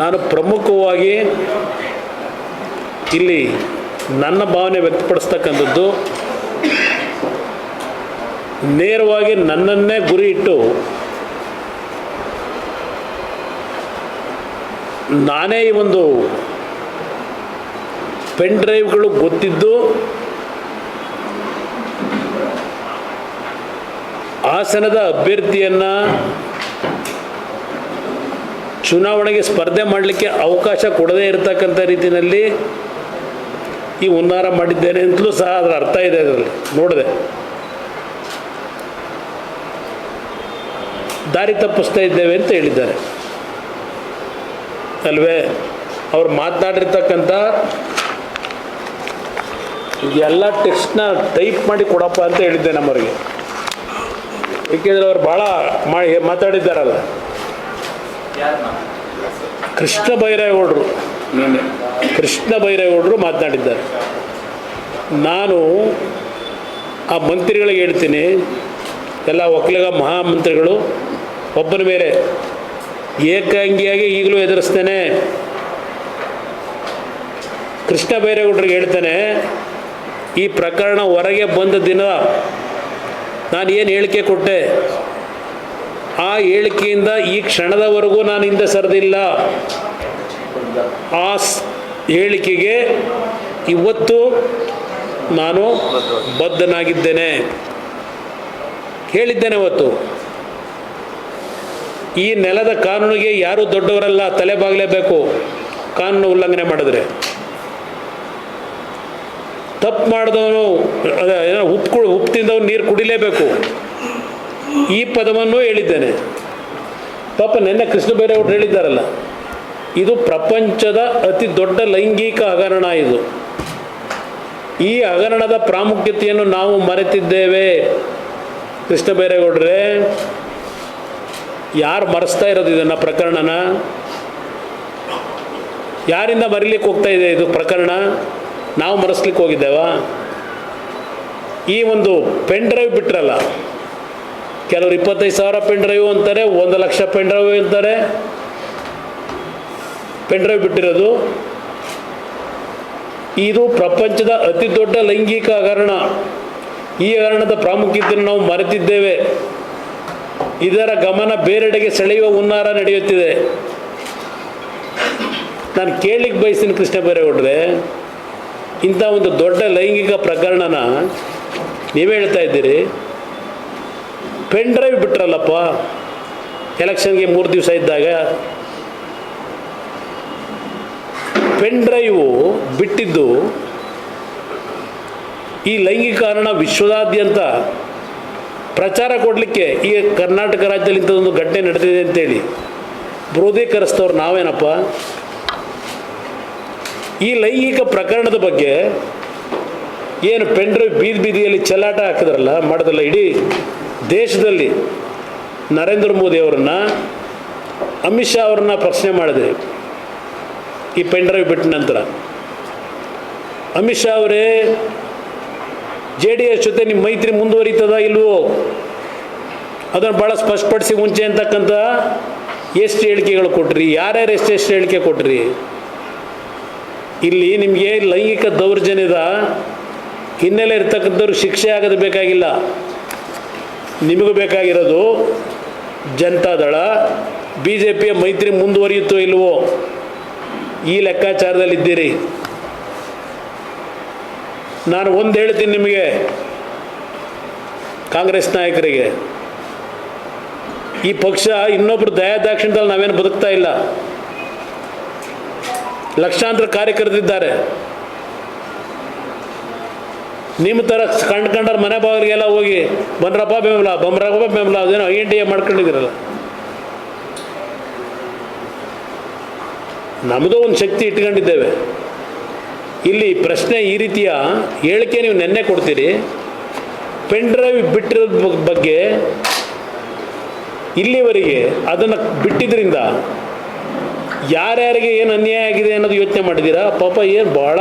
ನಾನು ಪ್ರಮುಖವಾಗಿ ಇಲ್ಲಿ ನನ್ನ ಭಾವನೆ ವ್ಯಕ್ತಪಡಿಸ್ತಕ್ಕಂಥದ್ದು, ನೇರವಾಗಿ ನನ್ನನ್ನೇ ಗುರಿ ಇಟ್ಟು ನಾನೇ ಈ ಒಂದು ಪೆನ್ ಡ್ರೈವ್ಗಳು ಗೊತ್ತಿದ್ದು, ಹಾಸನದ ಅಭ್ಯರ್ಥಿಯನ್ನು ಚುನಾವಣೆಗೆ ಸ್ಪರ್ಧೆ ಮಾಡಲಿಕ್ಕೆ ಅವಕಾಶ ಕೊಡದೇ ಇರತಕ್ಕಂಥ ರೀತಿಯಲ್ಲಿ ಈ ಹುನ್ನಾರ ಮಾಡಿದ್ದೇನೆ ಅಂತಲೂ ಸಹ ಅದರ ಅರ್ಥ ಇದೆ ಅದರಲ್ಲಿ. ನೋಡಿದೆ. ದಾರಿ ತಪ್ಪಿಸ್ತಾ ಇದ್ದೇವೆ ಅಂತ ಹೇಳಿದ್ದಾರೆ. ಅಲ್ವೇ? ಅವ್ರು ಮಾತನಾಡಿರ್ತಕ್ಕಂಥ ಎಲ್ಲ ಟೆಕ್ಸ್ಟ್ನ ಟೈಪ್ ಮಾಡಿ ಕೊಡಪ್ಪ ಅಂತ ಹೇಳಿದ್ದೆ ನಮ್ಮವರಿಗೆ. ಏಕೆಂದರೆ ಅವ್ರು ಭಾಳ ಮಾಡಿ ಮಾತಾಡಿದ್ದಾರಲ್ಲ. ಕೃಷ್ಣ ಬೈರೇಗೌಡರು. ನಿನ್ನೆ ಕೃಷ್ಣ ಬೈರೇಗೌಡರು ಮಾತನಾಡಿದ್ದಾರೆ. ನಾನು ಆ ಮಂತ್ರಿಗಳಿಗೆ ಹೇಳ್ತೀನಿ ಎಲ್ಲ ಒಕ್ಕಲಿಗ ಮಹಾಮಂತ್ರಿಗಳು ಒಬ್ಬನ ಮೇಲೆ ಏಕಾಂಗಿಯಾಗಿ ಈಗಲೂ ಎದುರಿಸ್ತೇನೆ. ಕೃಷ್ಣ ಬೈರೇಗೌಡರಿಗೆ ಹೇಳ್ತೇನೆ ಈ ಪ್ರಕರಣ ಹೊರಗೆ ಬಂದ ದಿನ ನಾನು ಏನು ಹೇಳಿಕೆ ಕೊಟ್ಟೆ? ಆ ಹೇಳಿಕೆಯಿಂದ ಈ ಕ್ಷಣದವರೆಗೂ ನಾನು ಹಿಂದೆ ಸರಿದಿಲ್ಲ. ಆ ಹೇಳಿಕೆಗೆ ಇವತ್ತು ನಾನು ಬದ್ಧನಾಗಿದ್ದೇನೆ. ಹೇಳಿದ್ದೇನೆ ಇವತ್ತು ಈ ನೆಲದ ಕಾನೂನಿಗೆ ಯಾರೂ ದೊಡ್ಡವರಲ್ಲ, ತಲೆ ಬಾಗಲೇಬೇಕು ಕಾನೂನು ಉಲ್ಲಂಘನೆ ಮಾಡಿದ್ರೆ. ತಪ್ಪು ಮಾಡಿದವನು ಉಪ್ಪು ಉಪ್ಪು ತಿಂದವನು ನೀರು ಕುಡಿಲೇಬೇಕು. ಈ ಪದವನ್ನು ಹೇಳಿದ್ದೇನೆ. ಪಾಪ ನಿನ್ನೆ ಕೃಷ್ಣ ಬೈರೇಗೌಡರು ಹೇಳಿದ್ದಾರಲ್ಲ, ಇದು ಪ್ರಪಂಚದ ಅತಿ ದೊಡ್ಡ ಲೈಂಗಿಕ ಹಗರಣ ಇದು. ಈ ಹಗರಣದ ಪ್ರಾಮುಖ್ಯತೆಯನ್ನು ನಾವು ಮರೆತಿದ್ದೇವೆ. ಕೃಷ್ಣ ಬೈರೇಗೌಡ್ರೆ ಯಾರು ಮರೆಸ್ತಾ ಇರೋದು ಇದನ್ನು ಪ್ರಕರಣನ? ಯಾರಿಂದ ಮರಿಲಿಕ್ಕೆ ಹೋಗ್ತಾ ಇದೆ ಇದು ಪ್ರಕರಣ? ನಾವು ಮರೆಸ್ಲಿಕ್ಕೆ ಹೋಗಿದ್ದೇವಾ? ಈ ಒಂದು ಪೆನ್ ಡ್ರೈವ್ ಬಿಟ್ರಲ್ಲ ಕೆಲವರು ಇಪ್ಪತ್ತೈದು ಸಾವಿರ ಪೆನ್ ಡ್ರೈವ್ ಅಂತಾರೆ, ಒಂದು ಲಕ್ಷ ಪೆನ್ ಡ್ರೈವ್ ಅಂತಾರೆ. ಪೆನ್ ಡ್ರೈವ್ ಬಿಟ್ಟಿರೋದು. ಇದು ಪ್ರಪಂಚದ ಅತಿ ದೊಡ್ಡ ಲೈಂಗಿಕ ಹಗರಣ. ಈ ಹಗರಣದ ಪ್ರಾಮುಖ್ಯತೆಯನ್ನು ನಾವು ಮರೆತಿದ್ದೇವೆ. ಇದರ ಗಮನ ಬೇರೆಡೆಗೆ ಸೆಳೆಯುವ ಹುನ್ನಾರ ನಡೆಯುತ್ತಿದೆ. ನಾನು ಕೇಳಲಿಕ್ಕೆ ಬಯಸ್ತೀನಿ ಕೃಷ್ಣ ಬೈರೇಗೌಡ್ರೆ ಇಂಥ ಒಂದು ದೊಡ್ಡ ಲೈಂಗಿಕ ಪ್ರಕರಣನ ನೀವೇ ಹೇಳ್ತಾ ಇದ್ದೀರಿ. ಪೆನ್ ಡ್ರೈವ್ ಬಿಟ್ರಲ್ಲಪ್ಪ. ಎಲೆಕ್ಷನ್ಗೆ ಮೂರು ದಿವಸ ಇದ್ದಾಗ. ಪೆನ್ ಡ್ರೈವು ಬಿಟ್ಟಿದ್ದು ಈ ಲೈಂಗಿಕ ಕಾರಣ ವಿಶ್ವದಾದ್ಯಂತ ಪ್ರಚಾರ ಕೊಡಲಿಕ್ಕೆ ಈ ಕರ್ನಾಟಕ ರಾಜ್ಯದಲ್ಲಿ ಇಂಥದ್ದೊಂದು ಘಟನೆ ನಡೆದಿದೆ ಅಂತೇಳಿ ಬ್ರೋಧೀಕರಿಸ್ತವ್ರು ನಾವೇನಪ್ಪ? ಈ ಲೈಂಗಿಕ ಪ್ರಕರಣದ ಬಗ್ಗೆ ಏನು ಪೆಂಡ್ರೈವ್ ಬೀದಿ ಬೀದಿಯಲ್ಲಿ ಚೆಲ್ಲಾಟ ಹಾಕಿದ್ರಲ್ಲ ಮಾಡೋದಲ್ಲ ಇಡೀ ದೇಶದಲ್ಲಿ ನರೇಂದ್ರ ಮೋದಿ ಅವರನ್ನು, ಅಮಿತ್ ಶಾ ಅವ್ರನ್ನ ಪ್ರಶ್ನೆ ಮಾಡಿದೆ ಈ ಪೆನ್ ಡ್ರೈವ್ ಬಿಟ್ಟ ನಂತರ. ಅಮಿತ್ ಶಾ ಅವರೇ, ಜೆ ಡಿ ಎಸ್ ಜೊತೆ ನಿಮ್ಮ ಮೈತ್ರಿ ಮುಂದುವರಿತದ ಇಲ್ವೋ? ಅದನ್ನು ಭಾಳ ಸ್ಪಷ್ಟಪಡಿಸಿ ಮುಂಚೆ ಅಂತಕ್ಕಂಥ ಎಷ್ಟು ಹೇಳಿಕೆಗಳು ಕೊಟ್ರಿ, ಯಾರ್ಯಾರು ಎಷ್ಟೆಷ್ಟು ಹೇಳಿಕೆ ಕೊಟ್ರಿ? ಇಲ್ಲಿ ನಿಮಗೆ ಲೈಂಗಿಕ ದೌರ್ಜನ್ಯದ ಹಿನ್ನೆಲೆ ಇರ್ತಕ್ಕಂಥವ್ರು ಶಿಕ್ಷೆ ಆಗೋದು ಬೇಕಾಗಿಲ್ಲ. ನಿಮಗೂ ಬೇಕಾಗಿರೋದು ಜನತಾದಳ ಬಿ ಜೆ ಪಿಯ ಮೈತ್ರಿ ಮುಂದುವರಿಯುತ್ತೋ ಇಲ್ವೋ? ಈ ಲೆಕ್ಕಾಚಾರದಲ್ಲಿದ್ದೀರಿ. ನಾನು ಒಂದು ಹೇಳ್ತೀನಿ ನಿಮಗೆ, ಕಾಂಗ್ರೆಸ್ ನಾಯಕರಿಗೆ. ಈ ಪಕ್ಷ ಇನ್ನೊಬ್ಬರು ದಯಾದಾಕ್ಷಿಣ್ಯದಲ್ಲಿ ನಾವೇನು ಬದುಕ್ತಾ ಇಲ್ಲ. ಲಕ್ಷಾಂತರ ಕಾರ್ಯಕರ್ತರಿದ್ದಾರೆ. ನಿಮ್ಮ ಥರ ಕಂಡ್ಕೊಂಡವ್ರ ಮನೆ ಬಾಗಿಲಿಗೆಲ್ಲ ಹೋಗಿ ಬನ್ರಪ್ಪ ಬೆಂಬಲ ಬಮ್ರಪ್ಪ ಬೆಂಬಲ, ಅದೇನೋ ಐ ಎನ್ ಡಿ ಎ ಮಾಡ್ಕೊಂಡಿದ್ದೀರಲ್ಲ. ನಮ್ಮದು ಒಂದು ಶಕ್ತಿ ಇಟ್ಕೊಂಡಿದ್ದೇವೆ. ಇಲ್ಲಿ ಪ್ರಶ್ನೆ ಈ ರೀತಿಯ ಹೇಳಿಕೆ ನೀವು ನೆನ್ನೆ ಕೊಡ್ತೀರಿ. ಪೆನ್ ಡ್ರೈವ್ ಬಿಟ್ಟಿರೋದ್ ಬಗ್- ಬಗ್ಗೆ ಇಲ್ಲಿವರೆಗೆ ಅದನ್ನು ಬಿಟ್ಟಿದ್ದರಿಂದ ಯಾರ್ಯಾರಿಗೆ ಏನು ಅನ್ಯಾಯ ಆಗಿದೆ ಅನ್ನೋದು ಯೋಚನೆ ಮಾಡಿದ್ದೀರಾ? ಪಾಪ ಏನು ಭಾಳ